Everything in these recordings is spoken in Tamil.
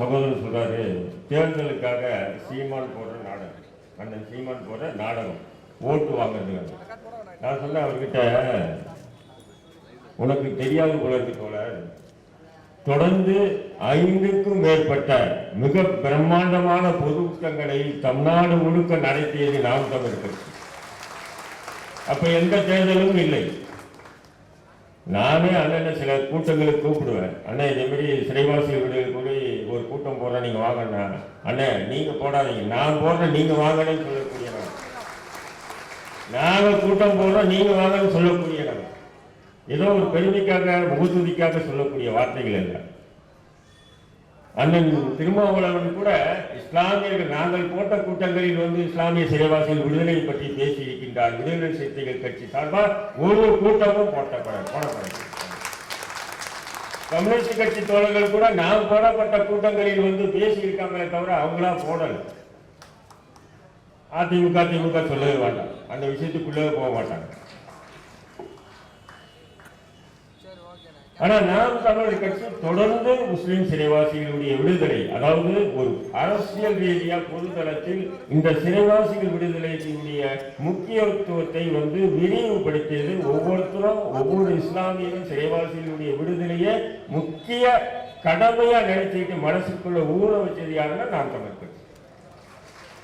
சகோதரர் சொல்றாரு தேர்தலுக்காக சீமான் போடுற நாடகம். அந்த சீமான் போடுற நாடகம். ஓட்டு வாங்குறதுக்காக நான் சொன்னேன் அவர்கிட்ட உனக்கு தெரியாத உலகத்து போல தொடர்ந்து ஐந்துக்கும் மேற்பட்ட மிக பிரம்மாண்டமான பொதுக்கூட்டங்களை தமிழ்நாடு முழுக்க நடத்தியது நாம் தமிழர்கள். அப்ப எந்த தேர்தலும் இல்லை. நானே அண்ணன் சில கூட்டங்களுக்கு கூப்பிடுவேன். அண்ணன் இதே மாதிரி சிறைவாசி வீடுகள் கூட ஒரு கூட்டம் போடுறேன் நீங்க வாங்கண்ணா. அண்ணன் நீங்க போடாதீங்க. நான் போடுறேன் நீங்க வாங்கன்னு சொல்லக்கூடியவன். நாங்க கூட்டம் போடுறோம் நீங்க வாங்கன்னு சொல்லக்கூடியவன். ஏதோ ஒரு பெருமைக்காக முகத்துதிக்காக சொல்லக்கூடிய வார்த்தைகள் இல்லை அண்ணன் திருமாவளவன் கூட இஸ்லாமியர்கள் நாங்கள் போட்ட கூட்டங்களில் வந்து இஸ்லாமிய சிறைவாசிகள் விடுதலை பற்றி பேசி இருக்கின்றார் விடுதலை சிறுத்தைகள் கட்சி சார்பாக ஒரு கூட்டமும் போட்டப்பட போடப்பட கம்யூனிஸ்ட் கட்சி தோழர்கள் கூட நாம் போடப்பட்ட கூட்டங்களில் வந்து பேசி இருக்காங்களே தவிர அவங்களா போடல. அதிமுக திமுக சொல்லவே மாட்டாங்க. அந்த விஷயத்துக்குள்ளே போக மாட்டாங்க. ஆனா நாம் தமிழர் கட்சி தொடர்ந்து முஸ்லிம் சிறைவாசிகளுடைய விடுதலை அதாவது ஒரு அரசியல் ரீதியா பொதுத்தளத்தில் இந்த சிறைவாசிகள் விடுதலையினுடைய முக்கியத்துவத்தை வந்து விரிவுபடுத்தியது ஒவ்வொருத்தரும் ஒவ்வொரு இஸ்லாமியரும் சிறைவாசிகளுடைய விடுதலையை முக்கிய கடமையா நினைச்சுக்கிட்டு மனசுக்குள்ள ஊற வச்சது யாருன்னா நாம் தமிழ்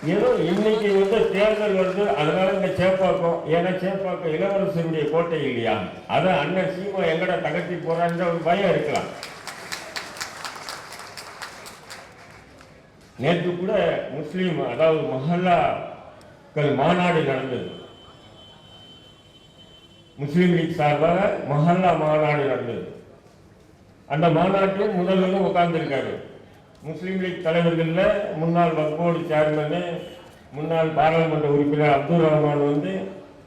ஏதோ இன்னைக்கு வந்து தேர்தல் வருது அதனால இந்த சேப்பாக்கம் ஏன்னா சேப்பாக்கம் இளவரசருடைய கோட்டை இல்லையா? அதான் அண்ணன் சீமா எங்கட தகர்த்தி போறான்ற ஒரு பயம் இருக்கலாம். நேற்று கூட முஸ்லீம் அதாவது மஹல்லாக்கள் மாநாடு நடந்தது. முஸ்லீம் லீக் சார்பாக மஹல்லா மாநாடு நடந்தது. அந்த மாநாட்டில் முதல்வரும் உட்கார்ந்துருக்காரு. முஸ்லீம் லீக் தலைவர்களில் முன்னாள் வக்போர்டு சேர்மனு முன்னாள் பாராளுமன்ற உறுப்பினர் அப்துல் ரஹ்மான் வந்து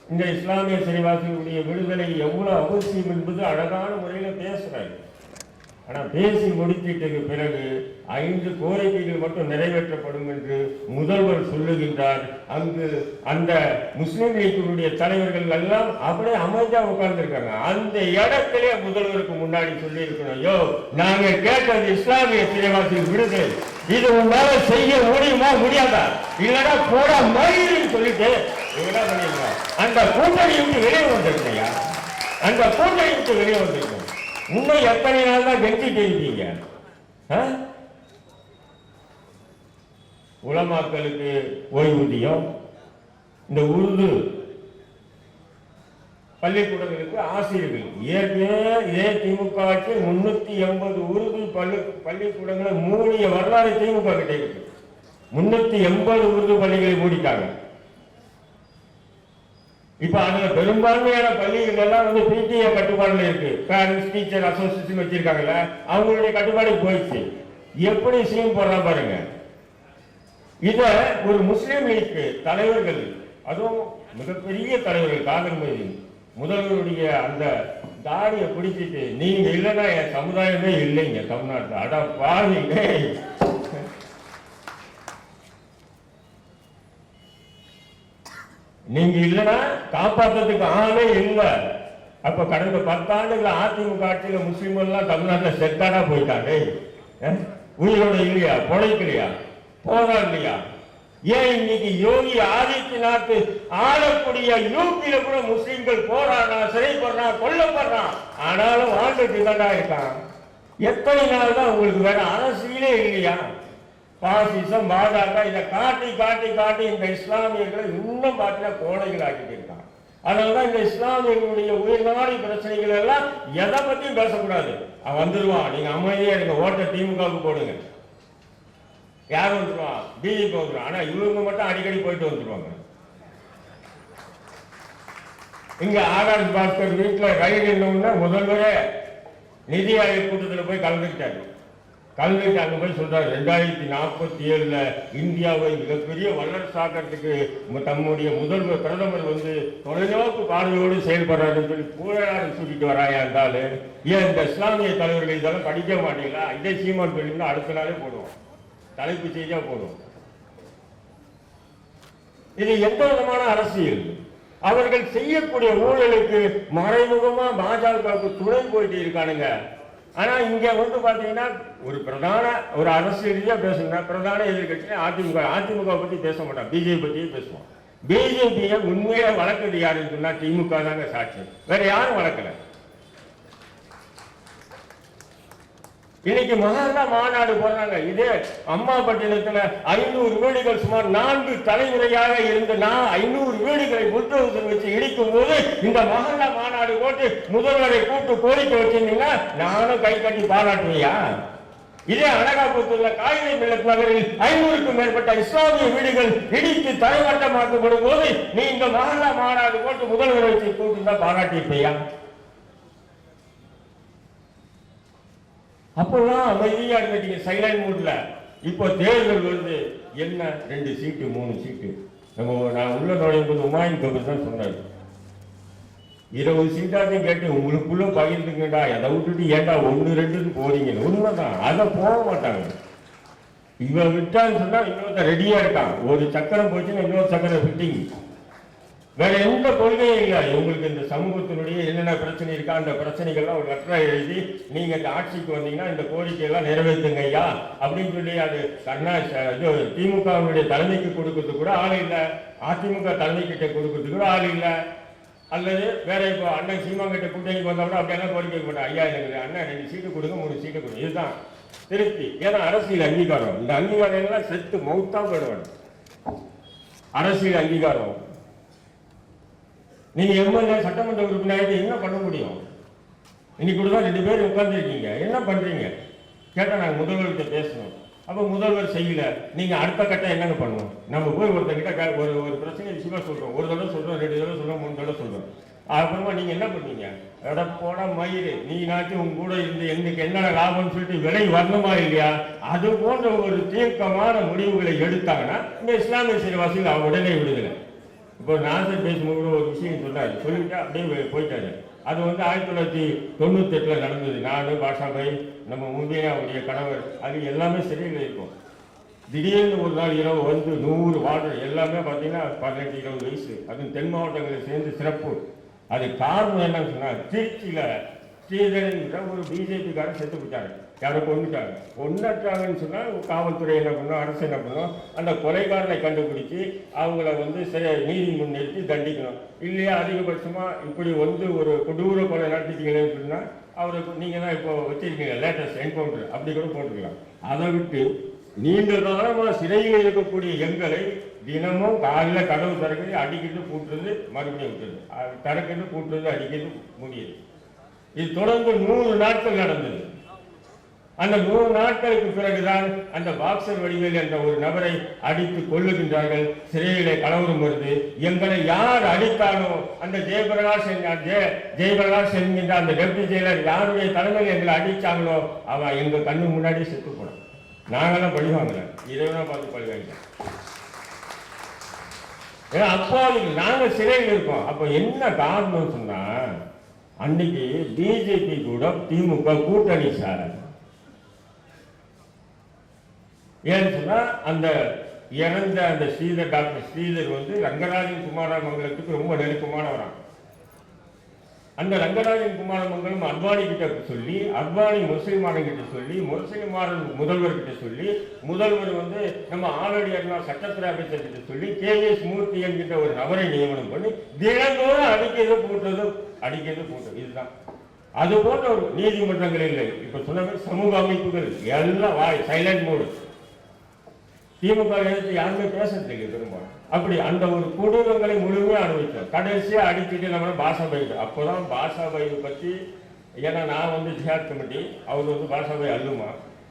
இந்த இஸ்லாமிய சிறைவாசிகளுடைய விடுதலை எவ்வளோ அவசியம் என்பது அழகான முறையில் பேசுகிறாங்க ஆனா பேசி முடித்திட்டது பிறகு ஐந்து கோரிக்கைகள் மட்டும் நிறைவேற்றப்படும் என்று முதல்வர் சொல்லுகின்றார். அங்கு அந்த முஸ்லிம் லீக்கினுடைய தலைவர்கள் எல்லாம் அப்படியே அமைதியா உட்கார்ந்துருக்காங்க. அந்த இடத்திலே முதல்வருக்கு முன்னாடி சொல்லி இருக்கணும் யோ நாங்க கேட்டது இஸ்லாமிய சிறைவாசி விடுதலை. இது உங்களால செய்ய முடியுமா முடியாதா? இல்லடா போட மயிலுன்னு சொல்லிட்டு என்ன அந்த கூட்டணி விட்டு வெளியே வந்திருக்கையா அந்த கூட்டணி விட்டு வெளியே வந்திருக்கோம் இன்னும் எத்தனை நாள் தான் கெஞ்சிட்டு இருக்கீங்க ஆ? உலமாக்களுக்கு ஓய்வூதியம் இந்த உருது. பள்ளிக்கூடங்களுக்கு ஆசிரியர்கள். ஏற்கனவே இதே திமுக ஆட்சி முன்னூத்தி எண்பது உருது பள்ளி பள்ளிக்கூடங்களை மூடிய வரலாறு திமுக கிட்ட இருக்கு. முன்னூத்தி எண்பது உருது பள்ளிகளை மூடிட்டாங்க. இப்ப அதுல பெரும்பான்மையான பள்ளிகள் எல்லாம் வந்து பிடிஏ கட்டுப்பாடுல இருக்கு. பேரண்ட்ஸ் டீச்சர் அசோசியேஷன் வச்சிருக்காங்கல்ல அவங்களுடைய கட்டுப்பாடு போயிடுச்சு. எப்படி சீன் போடுறான் பாருங்க. இத ஒரு முஸ்லீம் லீக் தலைவர்கள் அதுவும் மிகப்பெரிய தலைவர்கள் காதல் மொழி முதல்வருடைய அந்த தாடியை பிடிச்சிட்டு நீங்க இல்லைன்னா என் சமுதாயமே இல்லைங்க தமிழ்நாட்டுல. அட பாருங்க நீங்க இல்லைன்னா காப்பாற்றுறதுக்கு ஆளே இல்லை. அப்ப கடந்த பத்தாண்டுகள் அதிமுக ஆட்சியில முஸ்லீம் எல்லாம் தமிழ்நாட்டில் செத்தாடா போயிட்டாங்க. உயிரோட இல்லையா? பொழைக்கலையா? போதா இல்லையா ஏன் இன்னைக்கு யோகி ஆதித்யநாத் ஆளக்கூடிய யூபியில கூட முஸ்லீம்கள் போராடுறான் சிறைப்படுறான் கொல்லப்படுறான் ஆனாலும் வாழ்ந்துட்டு தாண்டா இருக்கான். எத்தனை நாள் தான் உங்களுக்கு வேற அரசியலே இல்லையா? பாசிசம் பாஜக இதை காட்டி காட்டி காட்டி இந்த இஸ்லாமியர்களை இன்னும் பார்த்தீங்கன்னா கோடைகள் ஆக்கிட்டு இருக்கான் அதனாலதான் இந்த இஸ்லாமியர்களுடைய உயிர்நாடி பிரச்சனைகள் எல்லாம் எதை பத்தியும் பேசக்கூடாது. அவன் வந்துருவான் நீங்க அமைதியா இருங்க. ஓட்ட திமுகவுக்கு போடுங்க. யார் வந்துருவான் பிஜேபி வந்துருவான் ஆனா இவங்க மட்டும் அடிக்கடி போயிட்டு வந்துருவாங்க. இங்க ஆகாஷ் பாஸ்கர் வீட்டுல ரயில் என்னவுன்னா முதல்வரே நிதி ஆயோக் கூட்டத்தில் போய் கலந்துக்கிட்டாரு. கலந்துட்டு அங்க போய் சொல்றாரு ரெண்டாயிரத்தி நாற்பத்தி ஏழுல இந்தியாவை மிகப்பெரிய வல்லரசாக்கிறதுக்கு தம்முடைய முதல்வர் பிரதமர் வந்து தொலைநோக்கு பார்வையோடு செயல்படுறாருன்னு சொல்லி பூழாறு சுட்டிட்டு வராயா இருந்தாலும் ஏன் இந்த இஸ்லாமிய தலைவர்கள் இதெல்லாம் படிக்க மாட்டீங்களா? இதே சீமான் சொல்லிங்கன்னா அடுத்த நாளே போடுவோம். தலைப்பு செய்தியா போடுவோம். இது எந்த விதமான அரசியல்? அவர்கள் செய்யக்கூடிய ஊழலுக்கு மறைமுகமா பாஜகவுக்கு துணை போயிட்டு இருக்கானுங்க. ஆனா இங்க வந்து பாத்தீங்கன்னா ஒரு பிரதான ஒரு அரசியல் ரீதியா பேசணும்னா பிரதான எதிர்கட்சியில அதிமுக அதிமுக பத்தி பேச மாட்டோம் பிஜேபி பத்தியே பேசுவோம் பிஜேபியை உண்மையில வளர்க்குறது யாருன்னு சொன்னா திமுக தாங்க சாட்சி. வேற யாரும் வளர்க்கல. இன்னைக்கு மகாத்மா மாநாடு போறாங்க இதே அம்மா பட்டினத்துல ஐநூறு வீடுகள் சுமார் நான்கு தலைமுறையாக இருந்த நான் ஐநூறு வீடுகளை புத்தகத்தில் வச்சு இடிக்கும் போது இந்த மகாத்மா மாநாடு போட்டு முதல்வரை கூட்டு கோரிக்கை வச்சிருந்தீங்கன்னா நானும் கை கட்டி பாராட்டுவியா? இதே அனகாபுரத்துல காகித மில்லத் நகரில் ஐநூறுக்கும் மேற்பட்ட இஸ்லாமிய வீடுகள் இடித்து தலைவட்டமாக்கப்படும் போது நீ இந்த மகாத்மா மாநாடு போட்டு முதல்வரை வச்சு கூட்டு தான் பாராட்டியிருப்பியா? அப்போல்லாம் அமைதியா இருந்துட்டீங்க சைலண்ட் மூட்ல. இப்போ தேர்தல் வந்து என்ன? ரெண்டு சீட்டு மூணு சீட்டு நம்ம நான் உள்ள நுழையும் போது உமாயின் கபூர் தான் சொன்னாரு. இருபது சீட்டாத்தையும் கேட்டு உங்களுக்குள்ள பகிர்ந்துங்கடா எதை விட்டுட்டு ஏண்டா ஒன்று ரெண்டுன்னு போறீங்கன்னு. உண்மைதான். அதை போக மாட்டாங்க. இவன் விட்டான்னு சொன்னா இன்னொருத்த ரெடியா இருக்கான். ஒரு சக்கரம் போச்சுன்னா இன்னொரு சக்கரம் ஃபிட்டிங் வேற எந்த கொள்கையும் இல்லை. உங்களுக்கு இந்த சமூகத்தினுடைய என்னென்ன பிரச்சனை இருக்கா அந்த பிரச்சனைகள்லாம் ஒரு லெட்டரா எழுதி நீங்க இந்த ஆட்சிக்கு வந்தீங்கன்னா இந்த கோரிக்கையெல்லாம் நிறைவேற்றுங்க ஐயா அப்படின்னு சொல்லி அது கண்ணா இது திமுகவினுடைய தலைமைக்கு கொடுக்கறது கூட ஆள் இல்லை. அதிமுக தலைமை கிட்ட கொடுக்கறது கூட ஆள் இல்லை. அல்லது வேற இப்போ அண்ணன் சீமாங்கிட்ட கூட்டணிக்கு வந்தா கூட அப்படியெல்லாம் கோரிக்கை போட்டேன் ஐயா எனக்கு அண்ணன் ரெண்டு சீட்டு கொடுங்க மூணு சீட்டு கொடுங்க. இதுதான். திருப்தி. ஏன்னா அரசியல் அங்கீகாரம். இந்த அங்கீகாரம் எல்லாம் செத்து மௌத்தா போயிடுவாங்க. அரசியல் அங்கீகாரம். நீங்க எம்எல்ஏ சட்டமன்ற உறுப்பினராக என்ன பண்ண முடியும்? இன்னைக்கு கூட தான் ரெண்டு பேர் உட்கார்ந்துருக்கீங்க. என்ன பண்றீங்க? கேட்டா நாங்க முதல்வர்கிட்ட பேசணும். அப்ப முதல்வர் செய்யல. நீங்க அடுத்த கட்டம் என்னங்க பண்ணணும்? நம்ம போய் ஒருத்தர்கிட்ட ஒரு ஒரு பிரச்சனை விஷயமா சொல்றோம். ஒரு தடவை சொல்றோம் ரெண்டு தடவை சொல்றோம் மூணு தடவை சொல்றோம். அப்புறமா நீங்க என்ன பண்ணீங்க? எட போட மயிறு. நீ நாட்டி உங்க கூட இருந்து எங்களுக்கு என்னென்ன லாபம்னு சொல்லிட்டு விலை வரணுமா இல்லையா? அது போன்ற ஒரு தீர்க்கமான முடிவுகளை எடுத்தாங்கன்னா இந்த இஸ்லாமிய சிறுவாசிகள் அவ உடனே விடுதலை. இப்போ நாசர் பேசும்போது கூட ஒரு விஷயம் சொன்னார். சொல்லிட்டு அப்படியே போயிட்டாரு. அது வந்து ஆயிரத்தி தொள்ளாயிரத்தி தொண்ணூத்தெட்டில் நடந்தது. நானு பாஷாபாய் நம்ம முந்தைய அவருடைய கணவர் அது எல்லாமே சிறையில் இருக்கும். திடீர்னு ஒரு நாள் இரவு வந்து நூறு வார்டு எல்லாமே பார்த்தீங்கன்னா பதினெட்டு இருபது வயசு. அதுவும் தென் மாவட்டங்களை சேர்ந்து சிறப்பு. அது காரணம் என்னன்னு சொன்னால் திருச்சியில் ஸ்ரீதரன் ஒரு பிஜேபிக்காரன் செத்து போட்டாரு யாரும் கொண்டுட்டாங்க கொண்டுட்டாங்கன்னு சொன்னால் காவல்துறை என்ன பண்ணும் அரசு என்ன பண்ணணும் அந்த கொலைகாரனை கண்டுபிடிச்சு அவங்கள வந்து சரி நீதி முன் தண்டிக்கணும். இல்லையா அதிகபட்சமாக இப்படி வந்து ஒரு கொடூர கொலை நடத்திட்டீங்கன்னு அப்படின்னா அவரை நீங்கள் தான் இப்போ வச்சிருக்கீங்க லேட்டஸ்ட் என்கவுண்டர் அப்படி கூட போட்டுக்கலாம். அதை விட்டு நீண்ட காலமாக சிறையில் இருக்கக்கூடிய எங்களை தினமும் காலையில் கதவு திறக்கிறது அடிக்கிறது கூட்டுறது மறுபடியும் விட்டுறது. அது திறக்கிறது பூட்டுறது அடிக்கிறது முடியுது இது தொடர்ந்து நூறு நாட்கள் நடந்தது. அந்த நூறு நாட்களுக்கு பிறகுதான் அந்த பாக்சர் வடிவேல் என்ற ஒரு நபரை அடித்து கொள்ளுகின்றார்கள் சிறையிலே கலவரும் பொழுது எங்களை யார் அடித்தானோ அந்த ஜெயபிரகாஷ் ஜெய ஜெயபிரகாஷ் என்கின்ற அந்த டெப்டி ஜெயிலர் யாருடைய தலைமையில் எங்களை அடித்தாங்களோ அவன் எங்கள் கண்ணு முன்னாடி செத்து போனான். நாங்களாம் பழி வாங்கல. இறைவனா பார்த்து பழி வாங்கிட்டோம். ஏன்னா அப்போ நாங்கள் சிறையில் இருக்கோம். அப்போ என்ன காரணம் சொன்னா அன்னைக்கு பிஜேபி கூட திமுக கூட்டணி சார் ஏன்னு சொன்னால் அந்த இறந்த அந்த ஸ்ரீதர் டாக்டர் ஸ்ரீதர் வந்து ரங்கராஜன் குமாரமங்கலத்துக்கு ரொம்ப நெருக்கமானவரான் அந்த ரங்கராஜன் குமாரமங்கலம் அத்வானி கிட்ட சொல்லி அத்வானி முஸ்லிமாரன் கிட்ட சொல்லி முஸ்லிமாரன் முதல்வர் கிட்ட சொல்லி முதல்வர் வந்து நம்ம ஆலடியார்னா சட்டத்துறை அமைச்சர் கிட்ட சொல்லி கே. எஸ். மூர்த்தி என்கிட்ட ஒரு நபரை நியமனம் பண்ணி தினந்தோறும் அடிக்கிறது போட்டதும் அடிக்கிறது போட்டது. இதுதான். அது போன்ற ஒரு நீதிமன்றங்கள் இல்லை இப்ப சொன்ன சமூக அமைப்புகள் எல்லாம் வாய் சைலண்ட் மோடு திமுக எடுத்து யாருமே பேசுறதுக்கு பெரும்பாலும் அப்படி அந்த ஒரு கொடூரங்களை முழுமையாக அனுபவித்தோம் கடைசியாக அடிச்சுட்டு நம்ம பாஷா பை அப்போதான் பாஷா பற்றி ஏன்னா நான் வந்து ஜிஹாத் கமிட்டி அவர் வந்து பாஷா அல்லுமா.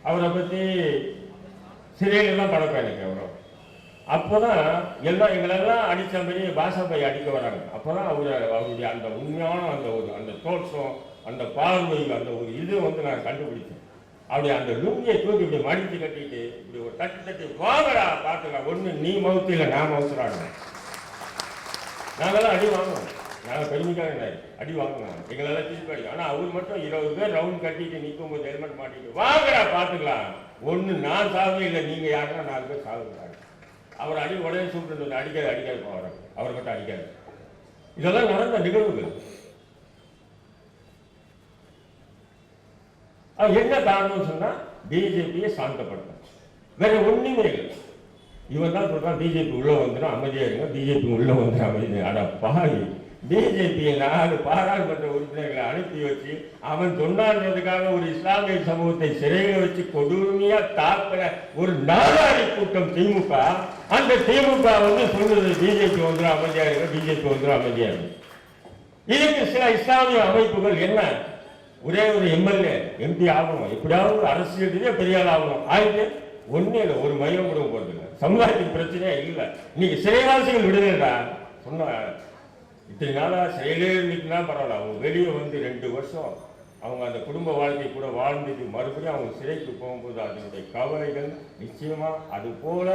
அவரை பற்றி சிறையில் எல்லாம் பழக்கம் எனக்கு அப்போ தான் எல்லாம் எங்களெல்லாம் அடித்த மாதிரி பாஷா பை அடிக்க வராங்க. அப்போ தான் அவர் அவருடைய அந்த உண்மையான அந்த ஒரு அந்த தோற்றம் அந்த பார்வை அந்த ஒரு இது வந்து நான் கண்டுபிடிச்சேன். அப்படி அந்த லுங்கியை தூக்கி இப்படி மடித்து கட்டிட்டு இப்படி ஒரு தட்டி தட்டி வாங்கடா பார்த்துக்கலாம் ஒண்ணு நீ மவுத்து இல்லை நான் மவுத்துறாங்க நாங்கெல்லாம் அடி வாங்குவோம். நாங்கள் பெருமைக்காக இல்லை. அடி வாங்குவோம். எங்களெல்லாம் திருப்பி அடி ஆனால் அவர் மட்டும் இருபது பேர் ரவுண்ட் கட்டிட்டு நிற்கும் போது ஹெல்மெட் மாட்டிட்டு வாங்கடா பார்த்துக்கலாம் ஒண்ணு நான் சாவே இல்லை. நீங்க யாருன்னா நாலு பேர் சாகுறாங்க அவர் அடி உடனே சூட்டு அடிக்காது அடிக்காது போவார் அவர் மட்டும் அடிக்காது. இதெல்லாம் நடந்த நிகழ்வுகள். என்ன காரணம் சொன்னா பிஜேபியை சாந்தப்படுத்த வேற ஒண்ணுமே இல்லை. இவன் தான் சொல்றான் பிஜேபி உள்ள வந்துடும் அமைதியா இருங்க பிஜேபி உள்ள வந்துடும் அமைதியா அட பாவி. பிஜேபி நாலு பாராளுமன்ற உறுப்பினர்களை அனுப்பி வச்சு அவன் சொன்னான்றதுக்காக ஒரு இஸ்லாமிய சமூகத்தை சிறையில் வச்சு கொடுமையா தாக்குற ஒரு நாடாளி கூட்டம் திமுக. அந்த திமுக வந்து சொல்றது பிஜேபி வந்துடும் அமைதியா இருங்க பிஜேபி வந்துடும் அமைதியா இருக்கு இதுக்கு சில இஸ்லாமிய அமைப்புகள் என்ன? ஒரே ஒரு எம்எல்ஏ எம்பி ஆகணும். எப்படியாவது அரசியலே பெரிய ஆள் ஆகணும். ஆயிட்டு ஒன்றும் இல்லை ஒரு மையம் கூட போகிறது இல்லை. சமுதாயத்துக்கு பிரச்சனையே இல்லை. இன்னைக்கு சிறைவாசிகள் விடுதலைடா? சொன்ன இத்தனை நாளாக சிறையிலே இருந்துச்சுன்னா பரவாயில்ல. அவங்க வெளியே வந்து ரெண்டு வருஷம் அவங்க அந்த குடும்ப வாழ்க்கை கூட வாழ்ந்துட்டு மறுபடியும் அவங்க சிறைக்கு போகும்போது அதனுடைய கவலைகள் நிச்சயமாக அது போல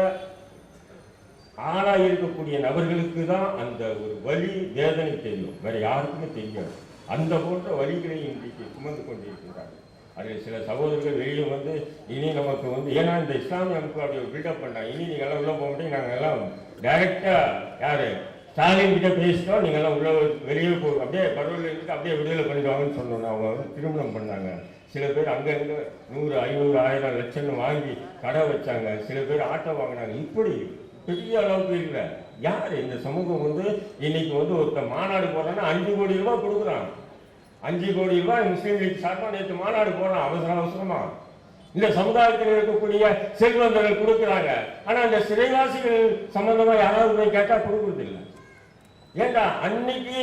ஆளாக இருக்கக்கூடிய நபர்களுக்கு தான் அந்த ஒரு வழி வேதனை தெரியும். வேற யாருக்குமே தெரியாது. அந்த போன்ற வழிகளை இன்றைக்கு சுமந்து கொண்டிருக்கிறார்கள் அதில் சில சகோதரர்கள் வெளியே வந்து இனி நமக்கு வந்து ஏன்னா இந்த இஸ்லாமிய அமைப்பு அப்படி ஒரு பில்டப் பண்ணாங்க இனி நீங்கள் எல்லாம் உள்ள போக முடியும் நாங்கள் எல்லாம் டைரக்டா யாரு ஸ்டாலின் கிட்ட பேசிட்டோம் நீங்கள் எல்லாம் உள்ள வெளியே போ அப்படியே பரவல் இருந்து அப்படியே விடுதலை பண்ணிடுவாங்கன்னு சொன்னோம் அவங்க திருமணம் பண்ணாங்க. சில பேர் அங்கங்க நூறு ஐநூறு ஆயிரம் லட்சம் வாங்கி கடை வச்சாங்க. சில பேர் ஆட்டோ வாங்கினாங்க. இப்படி பெரிய அளவுக்கு இல்லை. யார் இந்த சமூகம் வந்து இன்னைக்கு வந்து ஒருத்தர் மாநாடு போகிறான்னா அஞ்சு கோடி ரூபாய் கொடுக்குறான். அஞ்சு கோடி ரூபாய் முஸ்லீம் லீக் சார்பாக நேற்று மாநாடு போனோம் அவசர அவசரமா. இந்த சமுதாயத்தில் இருக்கக்கூடிய செல்வந்தர்கள் கொடுக்குறாங்க. ஆனா அந்த சிறைவாசிகள் சம்பந்தமா யாராவது போய் கேட்டா கொடுக்கறது இல்லை. ஏண்டா அன்னைக்கு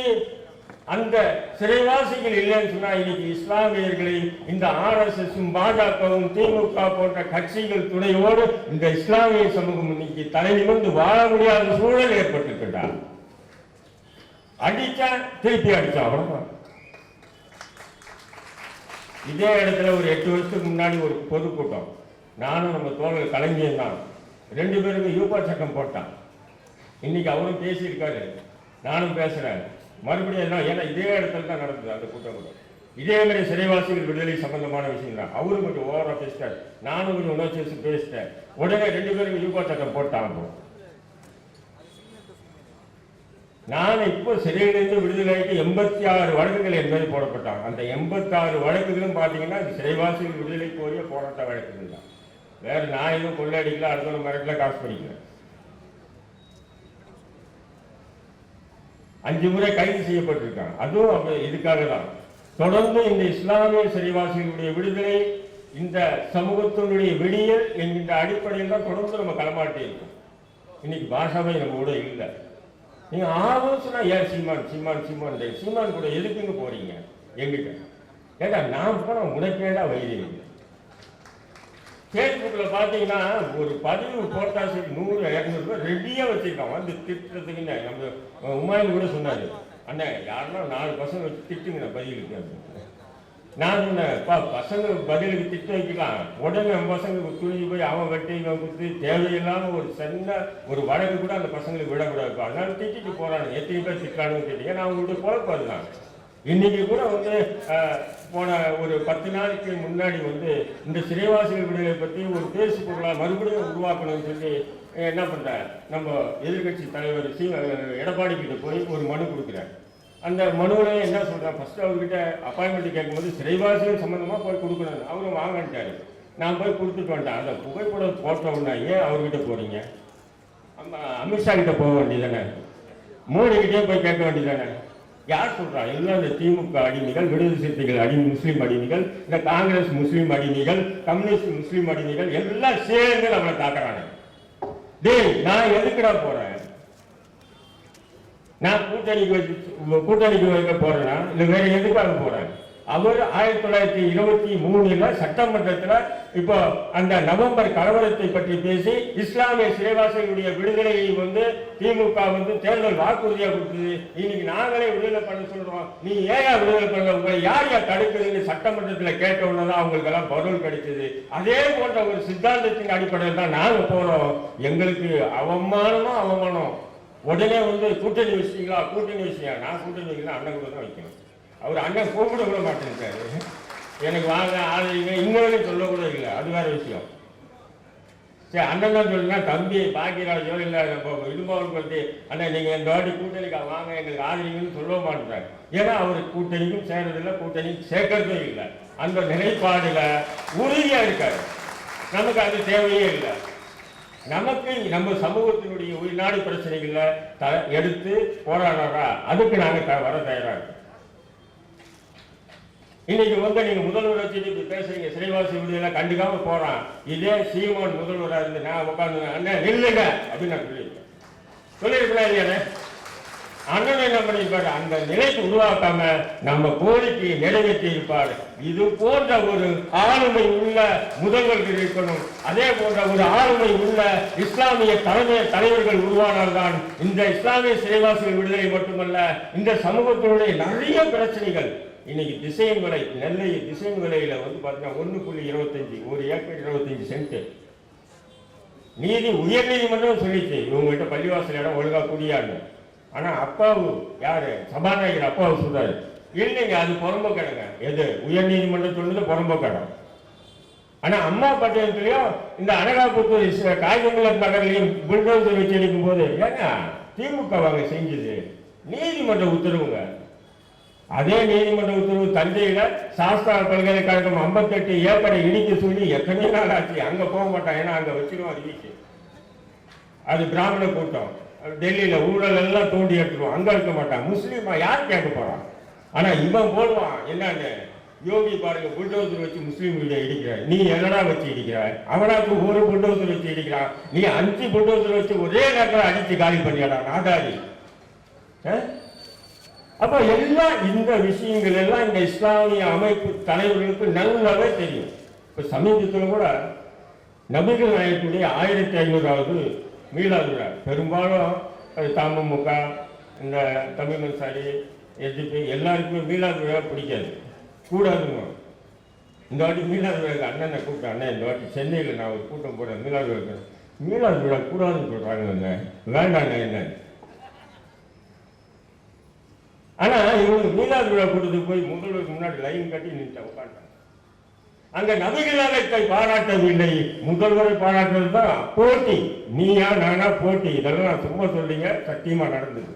அந்த சிறைவாசிகள் இல்லைன்னு சொன்னா இன்னைக்கு இஸ்லாமியர்களை இந்த ஆர்எஸ்எஸும் பாஜகவும் திமுக போன்ற கட்சிகள் துணையோடு இந்த இஸ்லாமிய சமூகம் இன்னைக்கு தலை நிமிர்ந்து வாழ முடியாத சூழல் ஏற்பட்டிருக்கின்றா அடிச்சா திருப்பி அடிச்சா அவ்வளவுதான். இதே இடத்துல ஒரு எட்டு வருஷத்துக்கு முன்னாடி ஒரு பொதுக்கூட்டம். நானும் நம்ம தோழர் கலைஞர் தான். ரெண்டு பேருமே யூபா சட்டம் போட்டான். இன்னைக்கு அவரும் பேசியிருக்காரு. நானும் பேசுறேன். மறுபடியும் என்ன ஏன்னா இதே இடத்துல தான் நடந்தது அந்த கூட்டம் கூட. இதே மாதிரி சிறைவாசிகள் விடுதலை சம்பந்தமான விஷயம் தான். அவரும் கொஞ்சம் ஓவரா பேசிட்டார். நானும் கொஞ்சம் உணர்ச்சி பேசிட்டேன். உடனே ரெண்டு பேரும் யூபா சட்டம் போட்டாங்க. நான் இப்போ சிறையிலிருந்து விடுதலைக்கு எண்பத்தி ஆறு வழக்குகள் என்பது போடப்பட்டாங்க அந்த எண்பத்தாறு வழக்குகளும் பார்த்தீங்கன்னா சிறைவாசிகள் விடுதலை கோரிய போராட்ட வழக்குகள் தான். வேற நான் எதுவும் கொள்ளையடிக்கல அடுத்த மரத்தில் காசு படிக்கல அஞ்சு முறை கைது செய்யப்பட்டிருக்காங்க அதுவும் அப்ப இதுக்காக தான். தொடர்ந்து இந்த இஸ்லாமிய சிறைவாசிகளுடைய விடுதலை இந்த சமூகத்தினுடைய விடியல் என்கின்ற அடிப்படையில் தான் தொடர்ந்து நம்ம களமாட்டி இருக்கோம் இன்னைக்கு பாஷாவை நம்ம கூட இல்லை. நீங்க ஆகும் சொன்னா ஏன் சீமான் சீமான் சீமான் டேய், சீமான் கூட எதுக்குங்க போறீங்க? எங்கிட்ட. ஏடா நான் போன உனக்கேடா வைத்தியம் ஃபேஸ்புக்கில் பார்த்தீங்கன்னா ஒரு பதிவு போட்டா சரி நூறு இரநூறு ரூபாய் ரெடியாக வச்சிருக்கான். வந்து திட்டுறதுக்குன்னு நம்ம உமாயின் கூட சொன்னார். அண்ணே யாருன்னா நாலு பசங்க வச்சு திட்டுங்க பதிலுக்கு அப்படின்னு. நான் சொன்னேன் பசங்க பதிலுக்கு திட்டம் வைக்கலாம் உடனே நம்ம பசங்க துணிஞ்சு போய் அவன் வெட்டி இவன் கொடுத்து தேவையில்லாம ஒரு சின்ன ஒரு வழக்கு கூட அந்த பசங்களுக்கு விடக்கூடாது. அதனால திட்டிட்டு போறானுங்க. எத்தனை பேர் திட்டானுன்னு கேட்டீங்க நான் அவங்கள்ட்ட குழப்பம் தான் இன்னைக்கு கூட வந்து போன ஒரு பத்து நாளைக்கு முன்னாடி வந்து இந்த சிறைவாசிகள் விடுதலை பத்தி ஒரு பேசு பொருளா மறுபடியும் உருவாக்கணும்னு சொல்லி என்ன பண்றேன் நம்ம எதிர்க்கட்சி தலைவர் சி எடப்பாடி கிட்ட போய் ஒரு மனு கொடுக்குறேன் அந்த மனுவில் என்ன சொல்கிறேன் ஃபஸ்ட்டு அவர்கிட்ட அப்பாயின்மெண்ட் கேட்கும்போது சிறைவாசிகள் சம்மந்தமாக போய் கொடுக்கணும் அவரும் வாங்கன்ட்டாரு. நான் போய் கொடுத்துட்டு வந்தேன் அந்த புகைப்படம் போட்டோம்னா ஏன் அவர்கிட்ட போகிறீங்க அம்மா அமித்ஷா கிட்ட போக வேண்டியதானே? மோடிக்கிட்டே போய் கேட்க வேண்டியதானே? யார் சொல்கிறா எல்லாம் இந்த திமுக அடிமைகள் விடுதலை சிறுத்தைகள் அடி முஸ்லீம் அடிமைகள் இந்த காங்கிரஸ் முஸ்லீம் அடிமைகள் கம்யூனிஸ்ட் முஸ்லீம் அடிமைகள் எல்லாம் சேர்ந்து நம்மளை தாக்குறாங்க டேய் நான் எதுக்குடா போகிறேன் நான் கூட்டணிக்கு வச்சு கூட்டணிக்கு வைக்க போறேன்னா இல்லை வேற எதுக்காக போறேன் அவர் ஆயிரத்தி தொள்ளாயிரத்தி இருபத்தி மூணுல சட்டமன்றத்தில் இப்போ அந்த நவம்பர் கலவரத்தை பற்றி பேசி இஸ்லாமிய சிறைவாசிகளுடைய விடுதலையை வந்து திமுக வந்து தேர்தல் வாக்குறுதியாக கொடுத்தது இன்னைக்கு நாங்களே விடுதலை பண்ண சொல்றோம். நீ ஏயா விடுதலை பண்ண உங்களை யார் யார் தடுக்குதுன்னு சட்டமன்றத்தில் கேட்ட உடனே தான் அவங்களுக்கு எல்லாம் பதில் கிடைச்சது அதே போன்ற ஒரு சித்தாந்தத்தின் அடிப்படையில் தான் நாங்கள் போறோம். எங்களுக்கு அவமானமும் அவமானம். உடனே வந்து கூட்டணி வச்சிங்களா கூட்டணி வச்சியா நான் கூட்டணி வைக்கலாம் அண்ணன் கூட தான் வைக்கணும். அவர் அண்ணன் கூப்பிட கூட மாட்டேங்கிறாரு எனக்கு வாங்க ஆதரிங்க இன்னொரு சொல்லக்கூட இல்லை. அது வேற விஷயம். சரி அண்ணன் தான் சொல்லுங்க தம்பி பாக்கியராஜோ இல்லை இடும்பவன் பற்றி அண்ணன் நீங்கள் இந்த வாட்டி கூட்டணிக்கு வாங்க எங்களுக்கு ஆதரிங்கன்னு சொல்ல மாட்டேங்கிறாங்க ஏன்னா அவர் கூட்டணிக்கும் சேர்றதில்லை கூட்டணிக்கும் சேர்க்கறதும் இல்லை. அந்த நிலைப்பாடுல உறுதியாக இருக்காரு. நமக்கு அது தேவையே இல்லை. நமக்கு நம்ம சமூகத்தினுடைய உயிர்நாடு பிரச்சனைகளை த எடுத்து போராடுறா அதுக்கு நாங்கள் த- வர தயாராக இன்னைக்கு வந்து நீங்க முதல்வர் வச்சுட்டு இப்படி பேசுறீங்க சிறைவாசி விடுதலை கண்டுக்காம போறான். இதே சீமான் முதல்வராக இருந்து நான் உட்காந்து அண்ணன் நில்லுங்க அப்படின்னு நான் சொல்லியிருக்கேன். சொல்லியிருக்கலாம் இல்லையானே அண்ணன் என்ன பண்ணிருப்பாரு அந்த நிலைக்கு உருவாக்காம நம்ம கோரிக்கையை நிறைவேற்றி இருப்பார். இது போன்ற ஒரு ஆளுமை உள்ள முதல்வர்கள் இருக்கணும். அதே போன்ற ஒரு ஆளுமை உள்ள இஸ்லாமிய தலைமை தலைவர்கள் உருவானால்தான் இந்த இஸ்லாமிய சிறைவாசிகள் விடுதலை மட்டுமல்ல இந்த சமூகத்தினுடைய நிறைய பிரச்சனைகள். இன்னைக்கு திசையன் விலை நெல்லை திசையன் விலையில வந்து பார்த்தீங்கன்னா ஒன்று புள்ளி இருபத்தஞ்சு ஒரு ஏக்கர் இருபத்தஞ்சு சென்ட். நீதி உயர் நீதிமன்றம் சொல்லிச்சு. இவங்ககிட்ட பள்ளிவாசல் இடம் ஒழுங்கா குடியான்னு. ஆனால் அப்பாவு யார்? சபாநாயகர் அப்பாவு சொல்றாரு. இல்லைங்க அது புறம்போக்கிடங்க எது? உயர் நீதிமன்றம் புறம்ப புறம்போக்கிடம் ஆனா அம்மா பட்டணத்திலையும் இந்த அனகாபுத்தூர் இஸ்- காய்கமலம் நகர்லையும் புல்டோசர் வச்சு எடுக்கும் போது ஏன்னா திமுக வாங்க செஞ்சது? நீதிமன்ற உத்தரவுங்க. அதே நீதிமன்ற உத்தரவு தந்தையில சாஸ்திரா பல்கலைக்கழகம் 58 ஏக்கரை இடிக்க சொல்லி எத்தனை நாள் ஆச்சு. அங்க போக மாட்டான் ஏன்னா அங்க வச்சிருவோம் அது வீச்சு அது பிராமண கூட்டம். டெல்லியில் ஊழல் எல்லாம் தோண்டி எடுத்துருவோம் அங்கே இருக்க மாட்டான். முஸ்லீமா யார் கேட்க போகிறான் ஆனால் இவன் போடுவான். என்னன்னு? யோகி பாருங்க புல்டோசர் வச்சு முஸ்லீம்களை இடிக்கிறார். இடிக்கிற நீ என்னடா வச்சு இடிக்கிற அவனாக்கு ஒரு புல்டோசர் வச்சு இடிக்கிறான். நீ அஞ்சு புல்டோசர் வச்சு ஒரே நேரத்தில் அடித்து காலி பண்ணியாடா நாதாரி ஆ? அப்ப எல்லாம் இந்த விஷயங்கள் எல்லாம் இந்த இஸ்லாமிய அமைப்பு தலைவர்களுக்கு நல்லாவே தெரியும். இப்போ சமீபத்தில் கூட நபிகள் நாயகத்துடைய ஆயிரத்தி ஐநூறாவது மீளாது பெரும்பாலும் அது தமுமுக இந்த தமிழ் சாரி எதிர்ப்பு எல்லாருக்குமே மீனாது விழா பிடிக்காது. கூடாதுங்க. இந்த வாட்டி மீனாது விழாக்கு அண்ணனை கூப்பிட்டேன் அண்ணன் இந்த வாட்டி சென்னையில் நான் ஒரு கூட்டம் போடுறேன் மீனாது விழாக்கு. மீனாது விழா கூடாதுன்னு சொல்கிறாங்க வேண்டாங்க என்ன? ஆனால் இவங்களுக்கு மீனாது விழா கூட்டத்துக்கு போய் முதல்வருக்கு முன்னாடி லைன் கட்டி நின்று உட்காண்டாங்க அங்க நபிகளாரை பாராட்டவில்லை. முதல்வரை பாராட்டுறது தான் போட்டி. நீயா நானா போட்டி. இதெல்லாம் நான் சும்மா சொல்லிங்க சத்தியமா நடந்தது.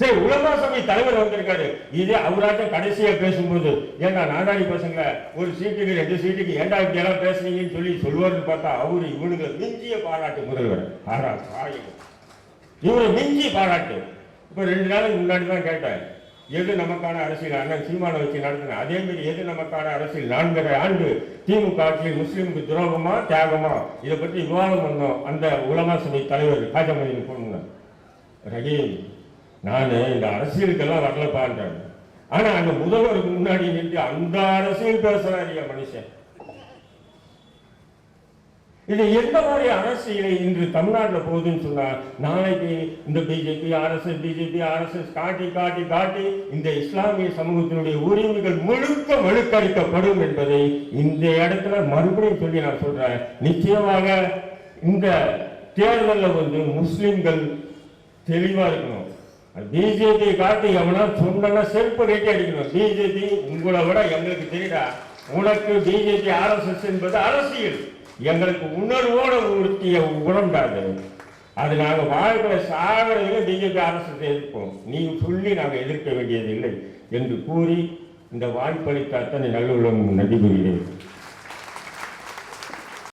சரி உலமா சபை தலைவர் வந்திருக்காரு. இது அவராட்டம் கடைசியா பேசும்போது ஏண்டா நாடாடி பசங்க ஒரு சீட்டுக்கு ரெண்டு சீட்டுக்கு ஏண்டா இப்படி எல்லாம் பேசுனீங்கன்னு சொல்லி சொல்லுவாருன்னு பார்த்தா அவரு இவனுங்க மிஞ்சிய பாராட்டு முதல்வர். ஆறா பாருங்க இவரை மிஞ்சி பாராட்டு. இப்போ ரெண்டு நாளைக்கு முன்னாடி தான் கேட்டேன். எது நமக்கான அரசியல்? அண்ணன் சீமானை வச்சு நடத்தின அதே மாதிரி எது நமக்கான அரசியல்? நான்கரை ஆண்டு திமுக ஆட்சியில் முஸ்லீமுக்கு துரோகமா தியாகமா? இதை பற்றி விவாதம் பண்ணோம். அந்த உலமா சபை தலைவர் காஜமணியின் பொண்ணு ரஹீம் நான் இந்த அரசியலுக்கெல்லாம் வரலப்பான்றேன் ஆனால் அந்த முதல்வருக்கு முன்னாடி நின்று அந்த அரசியல் பேசுறாரு மனுஷன். இது எந்த மாதிரி அரசியலை இன்று தமிழ்நாட்டில் போகுதுன்னு சொன்னால் நாளைக்கு இந்த பிஜேபி ஆர்எஸ்எஸ் பிஜேபி ஆர்எஸ்எஸ் காட்டி காட்டி காட்டி இந்த இஸ்லாமிய சமூகத்தினுடைய உரிமைகள் முழுக்க வலுக்கடிக்கப்படும் என்பதை இந்த இடத்துல மறுபடியும் சொல்லி நான் சொல்றேன். நிச்சயமாக இந்த தேர்தலில் வந்து முஸ்லிம்கள் தெளிவாக இருக்கணும். பிஜேபி காட்டி எவனா சொன்னா செருப்பு கட்டி அடிக்கணும். பிஜேபி உங்களை விட எங்களுக்கு தெரியுதா? உனக்கு பிஜேபி ஆர்எஸ்எஸ் என்பது அரசியல். எங்களுக்கு உணர்வோட உறுத்திய உணர்ந்தாது அது. நாங்கள் வாழ்க்கையில சாகிறதுல பிஜேபி அரசு எதிர்ப்போம். நீ சொல்லி நாங்கள் எதிர்க்க வேண்டியதில்லை என்று கூறி இந்த வாய்ப்பளித்த அத்தனை நல்லுள்ளம் நன்றி கூறுகிறேன்.